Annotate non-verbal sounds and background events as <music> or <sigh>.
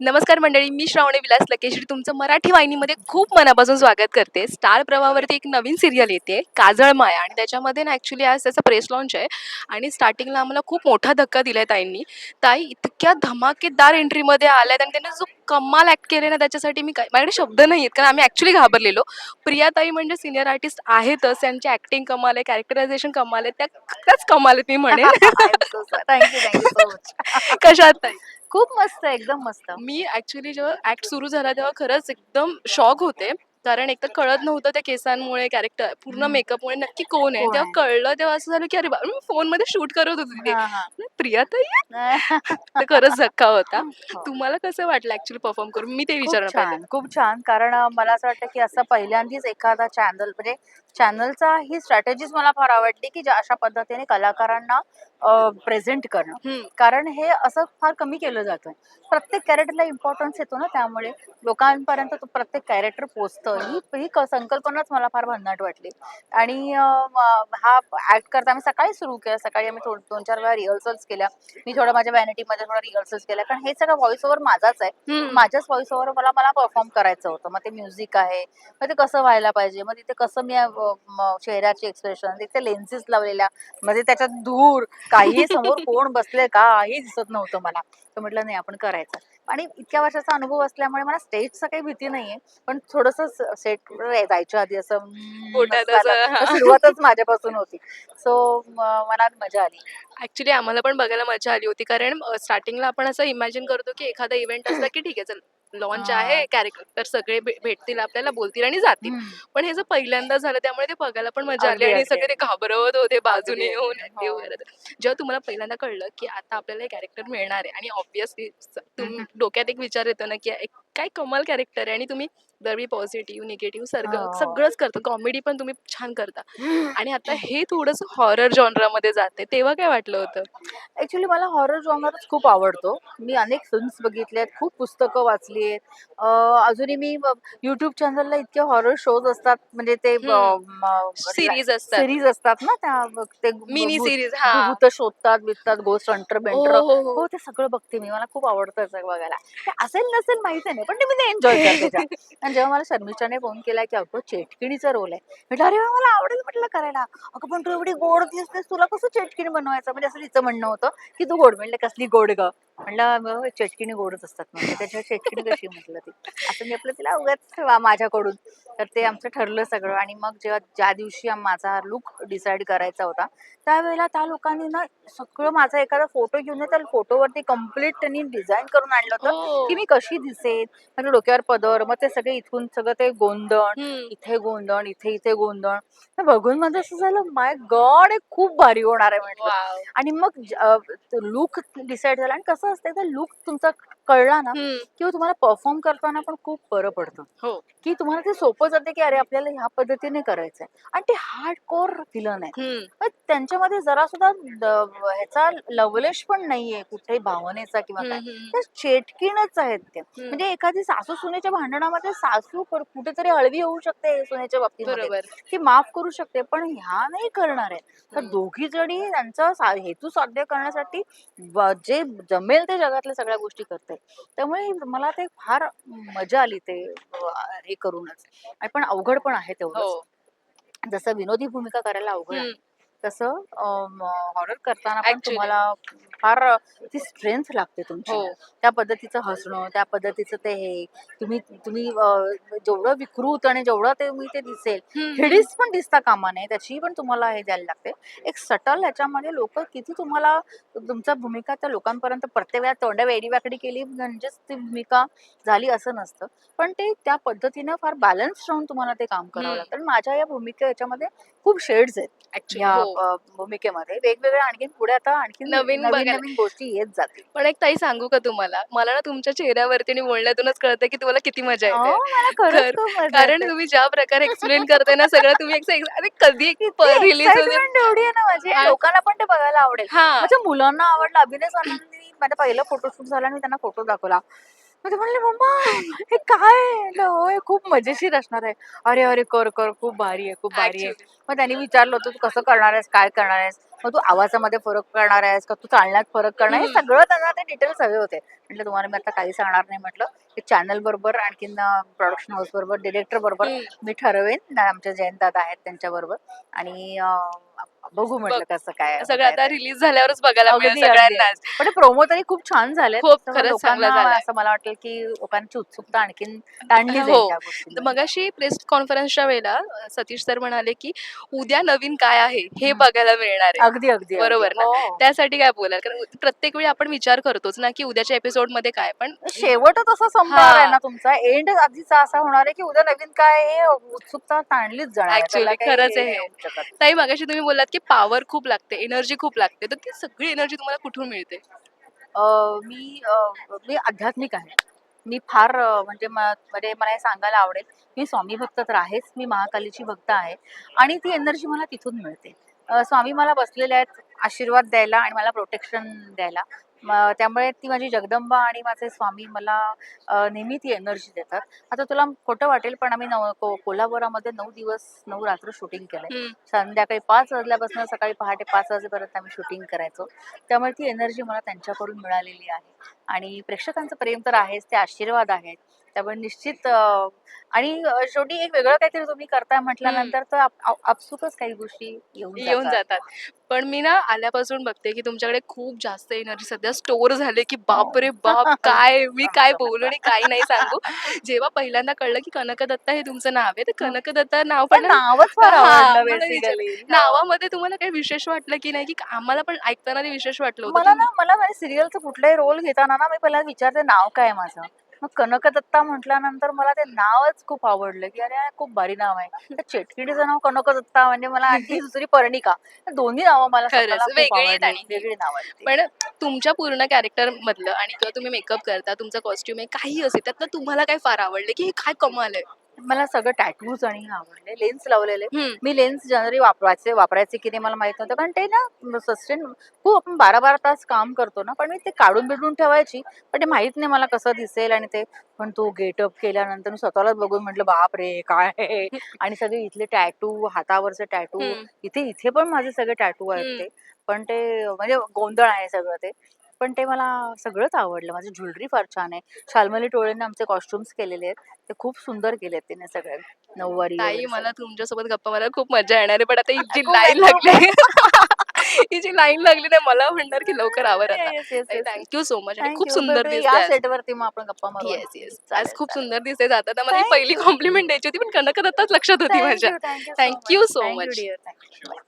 नमस्कार मंडळी मी श्रावणी विलास लकेश्री. तुमचं मराठी वाहिनीमध्ये खूप मनापासून स्वागत करते. स्टार प्रवाहावरती एक नवीन सिरियल येते काजळ माया. आणि त्याच्यामध्ये ना ॲक्च्युली आज त्याचा प्रेस लॉन्च आहे. आणि स्टार्टिंगला आम्हाला खूप मोठा धक्का दिलाय ताईंनी. ताई इतक्या धमाकेदार एंट्रीमध्ये आल्यात आणि त्यांनी जो कमाल ऍक्ट केले ना त्याच्यासाठी मी काय माझ्याकडे शब्द नाही आहेत कारण आम्ही ॲक्च्युली घाबरलेलो. प्रियाताई म्हणजे सिनियर आर्टिस्ट आहेतच. त्यांची ऍक्टिंग कमाल आहे कॅरेक्टरायझेशन कमाल आहे. त्या त्याच कमाल आहेत मी म्हणेन. <laughs> थँक्यू थँक्यू कशात ताई? खूप मस्त एकदम मस्त मी ऍक्च्युली जेव्हा ऍक्ट सुरू झाला तेव्हा खरंच एकदम शॉक होते कारण एकतर कळत नव्हतं त्या केसांमुळे कॅरेक्टर पूर्ण. मेकअपमुळे नक्की कोण आहे तेव्हा? कळलं तेव्हा असं झालं की अरे फोन फोनमध्ये शूट करत होती तिथे हा, हा. प्रियाताई आहे? <laughs> ते खरंच धक्का होता हो. तुम्हाला कसं वाटलं ऍक्च्युली परफॉर्म करून मी ते विचारणार खूप छान कारण मला असं वाटतं की असं पहिल्यांदाच एखादा चॅनल म्हणजे चॅनलचा ही स्ट्रॅटेजीच मला फार आवडली की ज्या अशा पद्धतीने कलाकारांना प्रेझेंट करणं. कारण हे असं फार कमी केलं जातं प्रत्येक कॅरेक्टरला इम्पॉर्टन्स येतो ना त्यामुळे. लोकांपर्यंत तो प्रत्येक कॅरेक्टर पोचतं ही ही संकल्पनाच मला फार भन्नाट वाटली. आणि हा ऍक्ट करता आम्ही सकाळी सुरू केला. सकाळी आम्ही थोड- दोन चार वेळा रिहर्सल्स केल्या. मी थोडं माझ्या व्हॅनिटीमध्ये थोडं रिहर्सल्स केल्या. कारण हे सगळं व्हॉइस ओव्हर माझाच आहे. माझ्याच व्हॉइस ओव्हर मला मला परफॉर्म करायचं होतं. मग ते म्युझिक आहे. मग ते कसं व्हायला पाहिजे? मग तिथे कसं म- चेहऱ्याचे एक्सप्रेशन तिथे लेन्सेस लावलेल्या. म्हणजे त्याच्यात धूर. काही समोर कोण बसले काही दिसत नव्हतं मला. तर म्हटलं नाही आपण करायचं. आणि इतक्या वर्षाचा अनुभव असल्यामुळे मला स्टेजचा काही भीती नाहीये. पण थोडस सेट जायच्या आधी असं सुरुवातच माझ्यापासून होती. सो मला मजा आली. ऍक्च्युली आम्हाला पण बघायला मजा आली होती. कारण स्टार्टिंगला आपण असं इमॅजिन करतो की एखादा इव्हेंट असला की ठीक आहे चल. लॉन्च हा. आहे कॅरेक्टर सगळे भे- भेटतील आपल्याला बोलतील आणि जातील हम्म. पण हे जर पहिल्यांदा झालं त्यामुळे ते बघायला पण मजा आली अगदी, आणि अगदी, सगळे ते घाबरवत होते बाजूने अगदी, येऊन. हे. वगैरे जेव्हा तुम्हाला पहिल्यांदा कळलं की आता आपल्याला हे कॅरेक्टर मिळणार आहे आणि ऑब्विसली हम्म. डोक्यात एक विचार येतो ना की एक काय कमाल कॅरेक्टर आहे. आणि तुम्ही दरवी पॉझिटिव्ह निगेटिव्ह सगळं हो. सगळंच करता. कॉमेडी पण तुम्ही छान करता. आणि आता हे थोडंसं हॉरर जॉनरामध्ये जाते. तेव्हा काय वाटलं होतं? ऍक्च्युली मला हॉरर जॉनरच खूप आवडतो. मी अनेक फिल्म्स बघितल्यात खूप पुस्तकं वाचली आहेत. अजूनही मी युट्यूब चॅनलला इतके हॉरर शोज असतात. म्हणजे ते सिरीज असतात. सिरीज असतात ना त्या ते मिनी भूत- सिरीज हा. भूत शोधतात बिकतात गोस्ट हंटर बेंटर हो, हो, हो. हो ते सगळं बघते मी. मला खूप आवडतं बघायला. ते असेल नसेल माहिती नाही पण ते मी एन्जॉय करते. <laughs> आणि जेव्हा मला शर्मिष्ठाने फोन केला की अगं चेटकिणीचा रोल आहे. म्हटलं अरे मला आवडेल म्हटलं करायला. अगं पण तू एवढी गोड दिसतेस तुला कसं चेटकिणी बनवायचं? म्हणजे असं तिचं म्हणणं होतं की तू गोड म्हणलं कसली गोड ग. म्हणलं "मग चेटकिणी गोडच असतात म्हणजे त्याच्यावर चेटकिणी कशी म्हटलं ती? असं मी आपलं तिला उगाच वा- माझ्याकडून. तर ते आमचं ठरलं सगळं. आणि मग जेव्हा ज्या दिवशी माझा लुक डिसाईड करायचा होता त्यावेळेला त्या लोकांनी ना सगळं माझा एखादा फोटो घेऊन त्या फोटोवरती कंप्लीट त्यांनी डिझाईन करून आणलं होतं हो. की मी कशी दिसेन. माझ्या डोक्यावर पदर मग ते सगळे इथून सगळं ते गोंधळ. इथे गोंधळ इथे इथे गोंधळ. बघून माझं असं झालं माय गॉड खूप भारी होणार आहे म्हटलं. आणि मग लुक डिसाईड झाला. आणि कसं असतं एकदा लुक तुमचा कळला ना. किंवा तुम्हाला परफॉर्म करताना पण खूप बरं पडतं. हो. की तुम्हाला ते सोपं जाते की अरे आपल्याला ह्या पद्धतीने करायचंय. आणि ते हार्ड कोर हम्म. पण त्यांच्यामध्ये जरा सुद्धा ह्याचा लवलेश पण नाहीये कुठेही भावनेचा किंवा काय. त्या चेटकीणच आहेत ते म्हणजे एखादी सासू सुनेच्या भांडणामध्ये सासू कुठेतरी हळवी होऊ शकते सुनेच्या बरोबर. ती माफ करू शकते पण ह्या नाही करणार आहे तर. दोघी जणी त्यांचा हेतू साध्य करण्यासाठी जे जमेल ते जगातल्या सगळ्या गोष्टी करते त्यामुळे मला ते फार मजा आली ते हे करूनच. आणि पण अवघड पण आहे तेवढं हो. जसं विनोदी भूमिका करायला अवघड आहे. तसं हॉरर करताना पण Actually. तुम्हाला फार ती स्ट्रेंथ लागते तुमची हो त्या पद्धतीचं हसणं त्या पद्धतीचं ते हे तुम्ही तुम्ही अं, जेवढं विकृत आणि जेवढं ते मी ते दिसेल. हिडीस पण दिसता कामा नये त्याची पण तुम्हाला हे द्यायला लागते एक सटल ह्याच्यामध्ये लोक किती तुम्हाला तुमचा भूमिका त्या लोकांपर्यंत प्रत्येक वेळा तोंड वेडी वाकडी केली म्हणजेच ती भूमिका झाली असं नसतं पण ते त्या पद्धतीनं फार बॅलन्स राहून तुम्हाला ते काम करावं हम्म. लागतं आणि माझ्या या भूमिका याच्यामध्ये खूप शेड्स आहेत या हो. भूमिकेमध्ये वेगवेगळ्या आणखीन पुढे आता आणखीन नवीन नवीन बघायला. नवीन गोष्टी येत जातील. पण एक ताई सांगू का तुम्हाला? मला ना तुमच्या चेहऱ्यावरती आणि बोलण्यातूनच कळतं की तुम्हाला किती मजा अहो, येते मला खरंच खर- खूप मजा कारण येते. तुम्ही ज्या प्रकारे एक्सप्लेन करताय ना सगळं तुम्ही एक अरे कधी रिलीज होते. excitement एवढी आहे ना माझी. हा. लोकांना पण ते बघायला आवडेल. हा. माझ्या मुलांना आवडलं अभिनय सरांनी माझा पहिला फोटोशूट झाला आणि मी त्यांना फोटो दाखवला. मग ते म्हणले मम्मा हे काय आहे?" म्हटलं, "हो हे खूप मजेशीर असणार आहे. अरे अरे कर कर खूप भारी आहे खूप भारी आहे. Actually. मग त्यांनी विचारलं होतं तू कसं करणार आहेस? काय करणार आहेस? मग तू आवाजामध्ये फरक करणार आहेस का? तू चालण्यात फरक करणार हे हम्म. सगळं त्यांना ते डिटेल्स हवे होते. म्हटलं तुम्हाला मी आता काही सांगणार नाही. म्हटलं की चॅनल बरोबर आणखीन प्रोडक्शन हाऊस बरोबर डिरेक्टर बरोबर हम्म. मी ठरवेन. ना, आमचे जयंत दादा आहेत त्यांच्या बरोबर आणि अं, बघू म्हटलं कसं काय सगळं आता. रिलीज झाल्यावरच बघायला अगदी, मिळेल अगदी. सगळ्यांनाच पण प्रोमो तरी खूप छान झाले खूप खरंच चांगला झालाय. असं मला वाटेल की लोकांची उत्सुकता आणखीन ताणली जाईल हो. त्या तर गोष्टींवर. मगाशी प्रेस कॉन्फरन्सच्या वेळेला अ, सतीश सर म्हणाले की उद्या नवीन काय आहे हे हम्म. बघायला मिळणार आहे अगदी अगदी बरोबर अगदी. ना? हो. त्यासाठी काय बोलाल कारण प्रत्येक वेळी आपण विचार करतोच ना की उद्याच्या एपिसोडमध्ये काय पण शेवटच असा संपणार आहे हा. ना तुमचा एंड आधीचा असा होणार आहे की उद्या नवीन काय हे उत्सुकता ताणलीच जाणार आहे. त्याला Actually, काही खरंच हे आहे नाही हे. होऊ शकत. ताई मगाशी तुम्ही बोललात की पॉवर खूप लागते एनर्जी खूप लागते. तर ती सगळी एनर्जी तुम्हाला कुठून मिळते? मी मी आध्यात्मिक आहे. मी फार म्हणजे म्हणजे मला हे सांगायला आवडेल. मी स्वामी भक्त तर आहेच मी महाकालीची भक्त आहे. आणि ती एनर्जी मला तिथून मिळते. स्वामी मला बसलेले आहेत आशीर्वाद द्यायला आणि मला प्रोटेक्शन द्यायला. त्यामुळे ती माझी जगदंबा आणि माझे स्वामी मला नेहमी ती एनर्जी देतात. आता तुला खोटं वाटेल पण आम्ही को- कोल्हापुरामध्ये नऊ दिवस नऊ रात्र शूटिंग केलंय. संध्याकाळी पाच वाजल्यापासून सकाळी पहाटे पाच वाजेपर्यंत आम्ही शूटिंग करायचो. त्यामुळे ती एनर्जी मला त्यांच्याकडून मिळालेली आहे. आणि प्रेक्षकांचं प्रेम तर आहेच ते आशीर्वाद आहेत. त्यामुळे निश्चित आणि शेवटी एक वेगळं काहीतरी तुम्ही करताय म्हटल्यानंतर तर आप- आप- आपसुकच काही गोष्टी येऊन जातात. पण मी ना आल्यापासून बघते की तुमच्याकडे खूप जास्त एनर्जी सध्या स्टोर झाले की बापरे बाप काय मी काय <laughs> बोलू आणि काही नाही सांगू. जेव्हा पहिल्यांदा कळलं की कनकदत्ता हे तुमचं नाव आहे तर कनकदत्ता नाव पण नावच हा, नावामध्ये तुम्हाला काही विशेष वाटलं की नाही की आम्हाला पण ऐकताना ते विशेष वाटलं होतं मला ना मला सिरियलचं कुठलाही रोल घेताना ना मी पहिला विचारते नाव काय माझं? मग कनकदत्ता म्हटल्यानंतर मला ते नावच खूप आवडलं की अरे खूप भारी नाव आहे <laughs> त्या चेटकिडीचं नाव कनकदत्ता म्हणजे मला आणखी <laughs> दुसरी पर्णिका दोन्ही नावं मला खरंच, वेगळी. वेगळी नाव. पण तुमच्या पूर्ण कॅरेक्टर मधलं आणि किंवा तुम्ही मेकअप करता तुमचा कॉस्ट्युम आहे काही असेल त्यातलं तुम्हाला काय फार आवडले की हे काय कमाल आहे मला सगळं टॅटूज आणि आवडले लेन्स लावलेले हम्म. मी लेन्स जनरली वापरायचे वापरायचे की नाही मला माहीत नव्हतं कारण ते ना सस्टेन खूप आपण बारा बारा तास काम करतो ना पण मी ते काढून बिडून ठेवायची पण ते माहीत नाही मला कसं दिसेल आणि ते पण तो गेटअप केल्यानंतर मी स्वतःलाच बघून म्हटलं बाप रे काय आहे?" आणि सगळे इथले टॅटू हातावरचे टॅटू हम्म. इथे इथे पण माझे सगळे टॅटू आहेत हम्म. ते पण ते म्हणजे गोंधळ आहे सगळं ते पण ते मला सगळंच आवडलं. माझी ज्वेलरी फार छान आहे. शाल्मली टोळेने आमचे कॉस्ट्युम्स केलेले आहेत. ते खूप सुंदर केलेत तिने सगळे. नऊवारी ताई मला तुमच्यासोबत गप्पा मला खूप मजा येणार आहे पण आता <laughs> जी खूप लाईन लागली <laughs> ही जी लाईन लागली नाही मला म्हणणार की लवकर आवर. थँक्यू सो मच आणि खूप. सुंदर दिसते मग आपण गप्पा मारू. येस येस चालेल, आज खूप. सुंदर दिसते जातात मला ही Thank पहिली. कॉम्प्लिमेंट द्यायची होती पण कनकदत्ताच लक्षात होती माझ्या. you, thank you